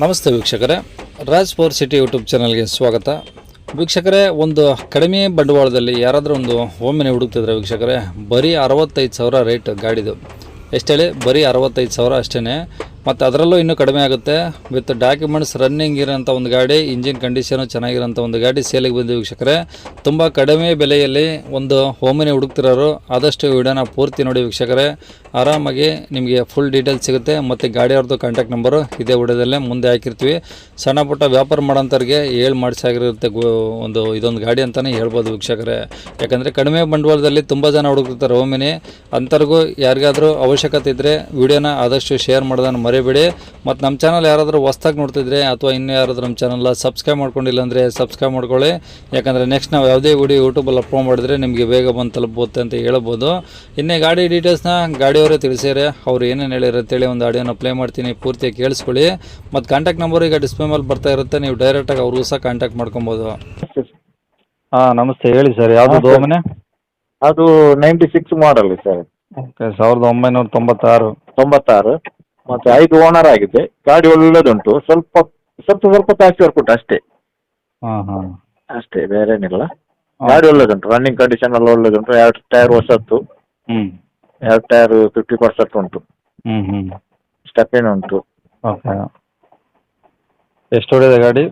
ನಮಸ್ತೆ ವೀಕ್ಷಕರೇ. Raj four city YouTube ಚಾನಲ್ಗೆ ಸ್ವಾಗತ. ವೀಕ್ಷಕರೇ, ಒಂದು ಕಡಿಮೆ ಬಂಡವಾಳದಲ್ಲಿ ಯಾರಾದರೂ ಒಂದು ಒಮ್ಮೆನೆ ಹುಡುಕ್ತಿದ್ರೆ ವೀಕ್ಷಕರೇ, ಬರೀ ಅರವತ್ತೈದು ಸಾವಿರ ರೇಟ್ ಗಾಡಿದು. ಎಷ್ಟೇಳಿ ಬರೀ ಅರವತ್ತೈದು ಸಾವಿರ ಅಷ್ಟೇ ಮತ್ತು ಅದರಲ್ಲೂ ಇನ್ನೂ ಕಡಿಮೆ ಆಗುತ್ತೆ. ವಿತ್ ಡಾಕ್ಯುಮೆಂಟ್ಸ್ ರನ್ನಿಂಗ್ ಇರೋಂಥ ಒಂದು ಗಾಡಿ ಇಂಜಿನ್ ಕಂಡೀಷನು ಚೆನ್ನಾಗಿರೋಂಥ ಒಂದು ಗಾಡಿ ಸೇಲಿಗೆ ಬಂದು ವೀಕ್ಷಕರೇ. ತುಂಬ ಕಡಿಮೆ ಬೆಲೆಯಲ್ಲಿ ಒಂದು ಹೋಮಿನಿ ಹುಡುಕ್ತಿರೋರು ಆದಷ್ಟು ವಿಡಿಯೋನ ಪೂರ್ತಿ ನೋಡಿ ವೀಕ್ಷಕರೇ. ಆರಾಮಾಗಿ ನಿಮಗೆ ಫುಲ್ ಡೀಟೇಲ್ಸ್ ಸಿಗುತ್ತೆ. ಮತ್ತು ಗಾಡಿಯವ್ರದ್ದು ಕಾಂಟ್ಯಾಕ್ಟ್ ನಂಬರು ಇದೇ ವಿಡಿಯೋದಲ್ಲೇ ಮುಂದೆ ಹಾಕಿರ್ತೀವಿ. ಸಣ್ಣ ಪುಟ್ಟ ವ್ಯಾಪಾರ ಮಾಡೋಂಥವ್ರಿಗೆ ಏಳು ಮಾಡಿಸಾಗಿರುತ್ತೆ ಒಂದು ಇದೊಂದು ಗಾಡಿ ಅಂತಲೇ ಹೇಳ್ಬೋದು ವೀಕ್ಷಕರೇ. ಯಾಕಂದರೆ ಕಡಿಮೆ ಬಂಡವಾಳದಲ್ಲಿ ತುಂಬ ಜನ ಹುಡುಕ್ತಿರ್ತಾರೆ ಹೋಮಿನಿ ಅಂಥವ್ರಿಗೂ ಯಾರಿಗಾದರೂ ಅವಶ್ಯಕತೆ ಇದ್ದರೆ ವಿಡಿಯೋನ ಆದಷ್ಟು ಶೇರ್ ಮಾಡೋದನ್ನು ಮರಿಬೇಡಿ. ಮತ್ತು ನಮ್ಮ ಚಾನಲ್ ಯಾರಾದರೂ ಹೊಸ್ದಾಗಿ ನೋಡ್ತಿದ್ರೆ ಅಥವಾ ಇನ್ನೂ ಯಾರಾದರೂ ನಮ್ಮ ಚಾನಲ್ನ ಸಬ್ಸ್ಕ್ರೈಬ್ ಮಾಡ್ಕೊಂಡಿಲ್ಲ ಅಂದರೆ ಸಬ್ಸ್ಕ್ರೈಬ್ ಮಾಡ್ಕೊಳ್ಳಿ. ಯಾಕಂದರೆ ನೆಕ್ಸ್ಟ್ ನಾವು ಯಾವುದೇ ವಿಡಿಯೋ ಯೂಟ್ಯೂಬಲ್ಲಿ ಅಪ್ಲೋಡ್ ಮಾಡಿದ್ರೆ ನಿಮಗೆ ಬೇಗ ಬಂದು ತಲುಪುತ್ತೆ ಅಂತ ಹೇಳ್ಬೋದು. ಇನ್ನೇ ಗಾಡಿ ಡೀಟೇಲ್ಸ್ನ ಗಾಡಿಯವರೇ ತಿಳಿಸಿದ್ರೆ ಅವ್ರು ಏನೇನು ಹೇಳಿರೋ ಅಂತೇಳಿ ಒಂದು ಆಡಿಯೋನ ಪ್ಲೇ ಮಾಡ್ತೀನಿ. ಪೂರ್ತಿ ಕೇಳಿಸ್ಕೊಳ್ಳಿ. ಮತ್ತು ಕಾಂಟ್ಯಾಕ್ಟ್ ನಂಬರ್ ಈಗ ಡಿಸ್ಪ್ಲೇ ಮೇಲೆ ಬರ್ತಾ ಇರುತ್ತೆ. ನೀವು ಡೈರೆಕ್ಟಾಗಿ ಅವ್ರಿಗೂ ಸಹ ಕಾಂಟ್ಯಾಕ್ಟ್ ಮಾಡ್ಕೊಬೋದು. ಹಾಂ ನಮಸ್ತೆ. ಹೇಳಿ ಸರ್ ಯಾವುದು ದೋಮನೆ? ಅದು ninety six model sir. Okay ಸಾವಿರದ ಒಂಬೈನೂರ ತೊಂಬತ್ತಾರು. ತೊಂಬತ್ತಾರು. ಮತ್ತೆ ಐದು ಓನರ್ ಆಗಿದೆ ಗಾಡಿ ಒಳ್ಳೇದುಂಟು. ಸ್ವಲ್ಪ ಸ್ವಲ್ಪ ಸ್ವಲ್ಪ ಜಾಸ್ತಿ ವರ್ಕ್ ಅಷ್ಟೇ. ಹಾಂ ಹಾಂ. ಅಷ್ಟೇ ಬೇರೇನಿಲ್ಲ. ಗಾಡಿ ಒಳ್ಳೆದುಂಟು. ರನ್ನಿಂಗ್ ಕಂಡೀಷನ್ ಎಲ್ಲ ಒಳ್ಳೇದುಂಟು. ಎರಡು ಟೈರ್ ಹೊಸತ್ತು. ಹ್ಞೂ ಎರಡು ಟೈರ್ ಫಿಫ್ಟಿ ಪರ್ಸೆಂಟ್ ಉಂಟು. ಹ್ಞೂ ಹ್ಞೂ ಸ್ಟೆಪಿನ್ ಉಂಟು. ಓಕೆ. ಎಷ್ಟು ಹೊಡೆದ ಗಾಡಿ?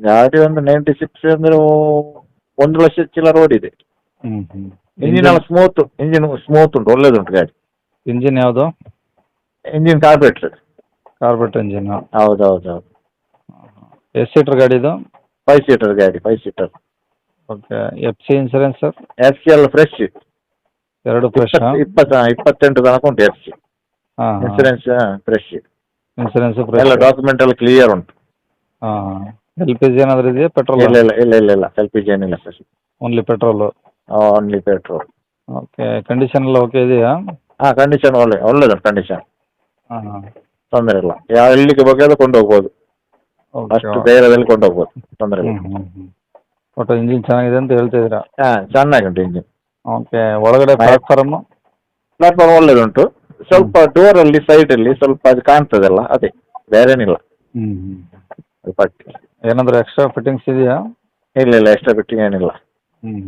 ಗಾಡಿ ಒಂದು ನೈಂಟಿ ಸಿಕ್ಸ್ ಅಂದ್ರೆ ಒಂದು ಲಕ್ಷ ಚಿಲ್ಲರ್ ಓಡಿದೆ. ಹ್ಞೂ ಹ್ಞೂ ಇಂಜಿನ್ ಎಲ್ಲ ಸ್ಮೂತ್ ಇಂಜಿನ್ ಸ್ಮೂತ್ ಉಂಟು. ಒಳ್ಳೇದುಂಟು ಗಾಡಿ. ಇಂಜಿನ್ ಯಾವುದು? ಇಂಜಿನ್ ಕಾರ್ಬೇಟ್ರ್ ಕಾರ್ಬೆಟ್ ಇಂಜಿನ್ ಹೌದು ಹೌದು ಹೌದು. ಎಷ್ಟು ಸೀಟ್ರ್ ಗಾಡಿ ಇದು? ಫೈವ್ ಸೀಟರ್ ಗಾಡಿ five seater okay F C insurance sir F C ಎಲ್ಲ ಫ್ರೆಶ್ ಎರಡು ಫ್ರೆಶ್ ಇಪ್ಪತ್ತು ಇಪ್ಪತ್ತೆಂಟು ತನಕ ಉಂಟು ಎಫ್ ಸಿ ಹಾಂ ಇನ್ಸೂರೆನ್ಸ್ ಫ್ರೆಶ್ ಇನ್ಸೂರೆನ್ಸ್ ಎಲ್ಲ ಫ್ರೆಶ್ ಡಾಕ್ಯುಮೆಂಟ್ ಎಲ್ಲ ಕ್ಲಿಯರ್ ಉಂಟು. ಹಾಂ ಎಲ್ ಪಿ ಜಿ ಏನಾದರೂ ಇದೆಯಾ ಪೆಟ್ರೋಲ್ ಇಲ್ಲ ಇಲ್ಲ ಇಲ್ಲ ಇಲ್ಲ ಇಲ್ಲ. ಎಲ್ ಪಿ ಜಿ ಏನಿಲ್ಲ sir only petrol only petrol okay condition ಎಲ್ಲ ಓಕೆ ಇದೆಯಾ? ಹಾಂ ಕಂಡೀಷನ್ ಒಳ್ಳೆ ಒಳ್ಳೆದುಂಟು ಕಂಡೀಷನ್ ಹಾಂ ಹಾಂ. ತೊಂದರೆ ಇಲ್ಲ. ಯಾವ ಎಲ್ಲಿಗೆ ಬೇಕಾದ್ರೂ ಕೊಂಡು ಹೋಗ್ಬೋದು ಅಷ್ಟು ಧೈರ್ಯದಲ್ಲಿ ಕೊಂಡು ಹೋಗ್ಬೋದು ತೊಂದರೆ ಇಲ್ಲ. ಒಟ್ಟು ಇಂಜಿನ್ ಚೆನ್ನಾಗಿದೆ ಅಂತ ಹೇಳ್ತಿದ್ದೀರಾ? ಹಾಂ ಚೆನ್ನಾಗಿ ಉಂಟು ಇಂಜಿನ್. ಓಕೆ ಒಳಗಡೆ ಪ್ಲಾಟ್ಫಾರ್ಮ್ ಪ್ಲಾಟ್ಫಾರ್ಮು ಒಳ್ಳೇದುಂಟು. ಸ್ವಲ್ಪ ಡೋರಲ್ಲಿ ಸೈಡಲ್ಲಿ ಸ್ವಲ್ಪ ಅದು ಕಾಣ್ತದಲ್ಲ ಅದೇ. ಬೇರೇನಿಲ್ಲ. ಹ್ಞೂ ಹ್ಮ್. ಏನಾದರೂ ಎಕ್ಸ್ಟ್ರಾ ಫಿಟ್ಟಿಂಗ್ಸ್ ಇದೆಯಾ? ಇಲ್ಲ ಇಲ್ಲ ಎಕ್ಸ್ಟ್ರಾ ಫಿಟ್ಟಿಂಗ್ ಏನಿಲ್ಲ. ಹ್ಞೂ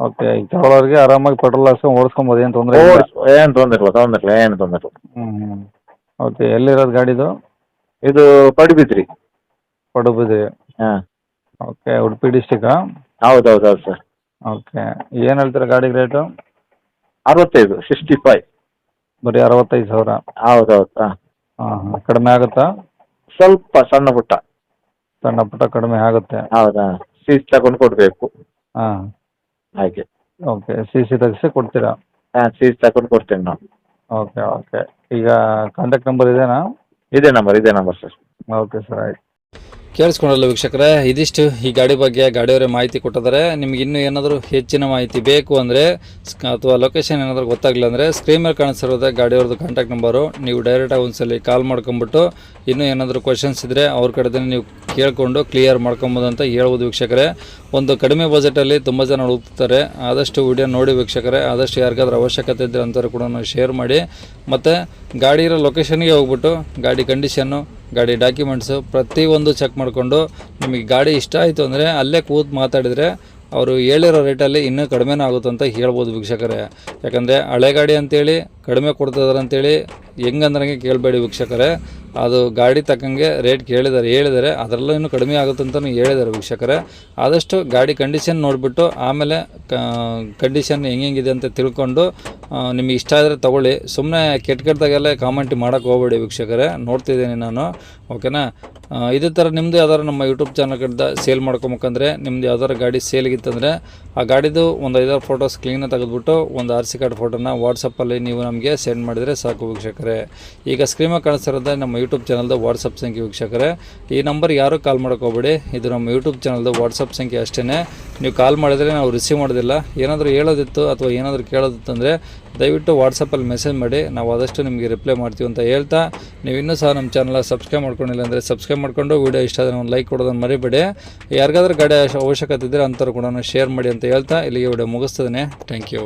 ಓಕೆ ಈಗ ತಗೊಳ್ಳೋರಿಗೆ ಆರಾಮಾಗಿ ಪೆಟ್ರೋಲ್ ಹಾಕ್ಸ್ಕೊಂಡು ಓಡಿಸ್ಕೊಬೋದು ಏನು ತೊಂದರೆ ಇಲ್ಲ. ಏನು ತೊಂದರೆ ಇಲ್ಲ ತೊಂದರೆ ಇಲ್ಲ ಏನು ತೊಂದರೆ ಇಲ್ಲ. ಹ್ಞೂ ಓಕೆ ಎಲ್ಲಿರೋದು ಗಾಡಿದು? ಇದು ಪಡುಬಿದ್ರಿ. ಪಡುಬಿದ್ರಿ. ಹಾಂ. ಓಕೆ ಉಡುಪಿ ಡಿಸ್ಟಿಕ್ಕಾ ಹೌದು ಹೌದು ಹೌದು ಸರ್. ಓಕೆ ಏನು ಹೇಳ್ತೀರಾ ಗಾಡಿಗೆ ರೇಟು? ಅರವತ್ತೈದು ಸಿಕ್ಸ್ಟಿ ಫೈವ್ ಬರೀ ಅರವತ್ತೈದು ಸಾವಿರ. ಹೌದು ಹೌದು ಹಾಂ. ಹಾಂ ಹಾಂ ಕಡಿಮೆ ಆಗುತ್ತಾ? ಸ್ವಲ್ಪ ಸಣ್ಣ ಪುಟ್ಟ. ಸಣ್ಣ ಪುಟ್ಟ ಕಡಿಮೆ ಆಗುತ್ತೆ. ಹೌದಾ ಸೀಟ್ ತಗೊಂಡು ಕೊಡಬೇಕು. ಹಾಂ. ಹಾಗೆ. ಓಕೆ ಸಿ ಸಿ ತೆಗೆಸಿ ಕೊಡ್ತೀರಾ? ಹಾಂ ಸಿ ತಗೊಂಡು ಕೊಡ್ತೇನೆ ನಾವು ಓಕೆ ಓಕೆ ಈಗ ಕಾಂಟ್ಯಾಕ್ಟ್ ನಂಬರ್ ಇದೆನಾ? ಇದೆ ನಂಬರ್ ಇದೆ ನಂಬರ್ ಸರ್ ಓಕೆ ಸರ್ ಆಯ್ತು. ಕೇಳಿಸ್ಕೊಂಡಲ್ಲ ವೀಕ್ಷಕರೇ, ಇದಿಷ್ಟು ಈ ಗಾಡಿ ಬಗ್ಗೆ ಗಾಡಿಯವರೇ ಮಾಹಿತಿ ಕೊಟ್ಟಿದ್ದಾರೆ. ನಿಮ್ಗೆ ಇನ್ನೂ ಏನಾದರೂ ಹೆಚ್ಚಿನ ಮಾಹಿತಿ ಬೇಕು ಅಂದರೆ ಅಥವಾ ಲೊಕೇಶನ್ ಏನಾದರೂ ಗೊತ್ತಾಗಲಿಲ್ಲ ಅಂದರೆ ಸ್ಕ್ರೀನ್ ಮೇಲೆ ಕಾಣಿಸಿರೋದೇ ಗಾಡಿಯವ್ರದ್ದು ಕಾಂಟ್ಯಾಕ್ಟ್ ನಂಬರು ನೀವು ಡೈರೆಕ್ಟಾಗಿ ಒಂದ್ಸಲಿ ಕಾಲ್ ಮಾಡ್ಕೊಂಬಿಟ್ಟು ಇನ್ನೂ ಏನಾದರೂ ಕ್ವಶನ್ಸ್ ಇದ್ದರೆ ಅವ್ರ ಕಡೆದೇ ನೀವು ಕೇಳಿಕೊಂಡು ಕ್ಲಿಯರ್ ಮಾಡ್ಕೊಬೋದು ಅಂತ ಹೇಳ್ಬೋದು ವೀಕ್ಷಕರೇ. ಒಂದು ಕಡಿಮೆ ಬಜೆಟಲ್ಲಿ ತುಂಬ ಜನ ಹುಡುಕ್ತಾರೆ ಆದಷ್ಟು ವಿಡಿಯೋ ನೋಡಿ ವೀಕ್ಷಕರೇ, ಆದಷ್ಟು ಯಾರಿಗಾದ್ರೂ ಅವಶ್ಯಕತೆ ಇದ್ದರೆ ಅಂಥವ್ರು ಕೂಡ ಶೇರ್ ಮಾಡಿ. ಮತ್ತು ಗಾಡಿ ಇರೋ ಲೊಕೇಶನ್ಗೆ ಹೋಗ್ಬಿಟ್ಟು ಗಾಡಿ ಕಂಡೀಷನ್ನು ಗಾಡಿ ಡಾಕ್ಯುಮೆಂಟ್ಸು ಪ್ರತಿಯೊಂದು ಚೆಕ್ ಮಾಡಿಕೊಂಡು ನಿಮಗೆ ಗಾಡಿ ಇಷ್ಟ ಆಯಿತು ಅಂದರೆ ಅಲ್ಲೇ ಕೂತು ಮಾತಾಡಿದರೆ ಅವರು ಹೇಳಿರೋ ರೇಟಲ್ಲಿ ಇನ್ನೂ ಕಡಿಮೆನೂ ಆಗುತ್ತೆ ಅಂತ ಹೇಳ್ಬೋದು ವೀಕ್ಷಕರೇ. ಯಾಕಂದರೆ ಹಳೆ ಗಾಡಿ ಅಂತೇಳಿ ಕಡಿಮೆ ಕೊಡ್ತಿದ್ದಾರೆ ಅಂತೇಳಿ ಹೆಂಗಂದ್ರಂಗೆ ಕೇಳಬೇಡಿ ವೀಕ್ಷಕರೇ. ಅದು ಗಾಡಿ ತಕ್ಕಂಗೆ ರೇಟ್ ಕೇಳಿದ್ದಾರೆ ಹೇಳಿದ್ದಾರೆ ಅದರಲ್ಲೂ ಇನ್ನೂ ಕಡಿಮೆ ಆಗುತ್ತೆ ಅಂತಲೂ ಹೇಳಿದ್ದಾರೆ ವೀಕ್ಷಕರೇ. ಆದಷ್ಟು ಗಾಡಿ ಕಂಡೀಷನ್ ನೋಡಿಬಿಟ್ಟು ಆಮೇಲೆ ಕಂಡೀಷನ್ ಹೆಂಗೆಂಗಿದೆ ಅಂತ ತಿಳ್ಕೊಂಡು ನಿಮಗೆ ಇಷ್ಟ ಆದರೆ ತೊಗೊಳ್ಳಿ. ಸುಮ್ಮನೆ ಕೆಟ್ಟ ಕೆಟ್ಟದಾಗೆಲ್ಲ ಕಾಮೆಂಟ್ ಮಾಡೋಕ್ಕೆ ಹೋಗ್ಬೇಡಿ ವೀಕ್ಷಕರೇ. ನೋಡ್ತಿದ್ದೀನಿ ನಾನು. ಓಕೆನಾ ಇದೇ ಥರ ನಿಮ್ಮದು ಯಾವ್ದಾರು ನಮ್ಮ ಯೂಟ್ಯೂಬ್ ಚಾನಲ್ ಸೇಲ್ ಮಾಡ್ಕೊಬೇಕಂದ್ರೆ ನಿಮ್ಮದು ಯಾವ್ದಾದ್ರು ಗಾಡಿ ಸೇಲ್ಗಿತ್ತಂದರೆ ಆ ಗಾಡಿದು ಒಂದು ಐದಾರು ಫೋಟೋಸ್ ಕ್ಲೀನಾಗಿ ತೆಗೆದುಬಿಟ್ಟು ಒಂದು ಆರ್ ಸಿ ಕಾರ್ಡ್ ಫೋಟೋನ ವಾಟ್ಸಪ್ಪಲ್ಲಿ ನೀವು ನಮಗೆ ಸೆಂಡ್ ಮಾಡಿದರೆ ಸಾಕು ವೀಕ್ಷಕರೇ. ಈಗ ಸ್ಕ್ರೀನ್ ಕಾಣಿಸ್ತಿರೋದ ನಮ್ಮ ಯೂಟ್ಯೂಬ್ ಚಾನಲ್ದು ವಾಟ್ಸಪ್ ಸಂಖ್ಯೆ ವೀಕ್ಷಕರೇ. ಈ ನಂಬರ್ ಯಾರೂ ಕಾಲ್ ಮಾಡೋಕೆ ಹೋಗ್ಬೇಡಿ. ಇದು ನಮ್ಮ ಯೂಟ್ಯೂಬ್ ಚಾನಲ್ದು ವಾಟ್ಸಪ್ ಸಂಖ್ಯೆ ಅಷ್ಟೇ ನೀವು ಕಾಲ್ ಮಾಡಿದರೆ ನಾವು ರಿಸೀವ್ ಮಾಡೋದಿಲ್ಲ. ಏನಾದರೂ ಹೇಳೋದಿತ್ತು ಅಥವಾ ಏನಾದರೂ ಕೇಳೋದಿತ್ತು ಅಂದರೆ ದಯವಿಟ್ಟು ವಾಟ್ಸಪ್ಪಲ್ಲಿ ಮೆಸೇಜ್ ಮಾಡಿ. ನಾವು ಆದಷ್ಟು ನಿಮಗೆ ರಿಪ್ಲೈ ಮಾಡ್ತೀವಿ ಅಂತ ಹೇಳ್ತಾ, ನೀವು ಇನ್ನೂ ಸಹ ನಮ್ಮ ಚಾನಲ್ ಸಬ್ಸ್ಕ್ರೈಬ್ ಮಾಡ್ಕೊಂಡಿಲ್ಲ ಅಂದರೆ ಸಬ್ಸ್ಕ್ರೈಬ್ ಮಾಡ್ಕೊಂಡು ವೀಡಿಯೋ ಇಷ್ಟ ಆದರೆ ಒಂದು ಲೈಕ್ ಕೊಡೋದನ್ನು ಮರಿಬೇಡಿ. ಯಾರಿಗಾದ್ರೂ ಗಾಡಿ ಅವಶ್ಯಕತೆ ಇದ್ದರೆ ಅಂಥವ್ರು ಕೂಡ ಶೇರ್ ಮಾಡಿ ಅಂತ ಹೇಳ್ತಾ, ಇಲ್ಲಿಗೆ ವಿಡಿಯೋ ಮುಗಿಸ್ತದೆ ಥ್ಯಾಂಕ್ ಯು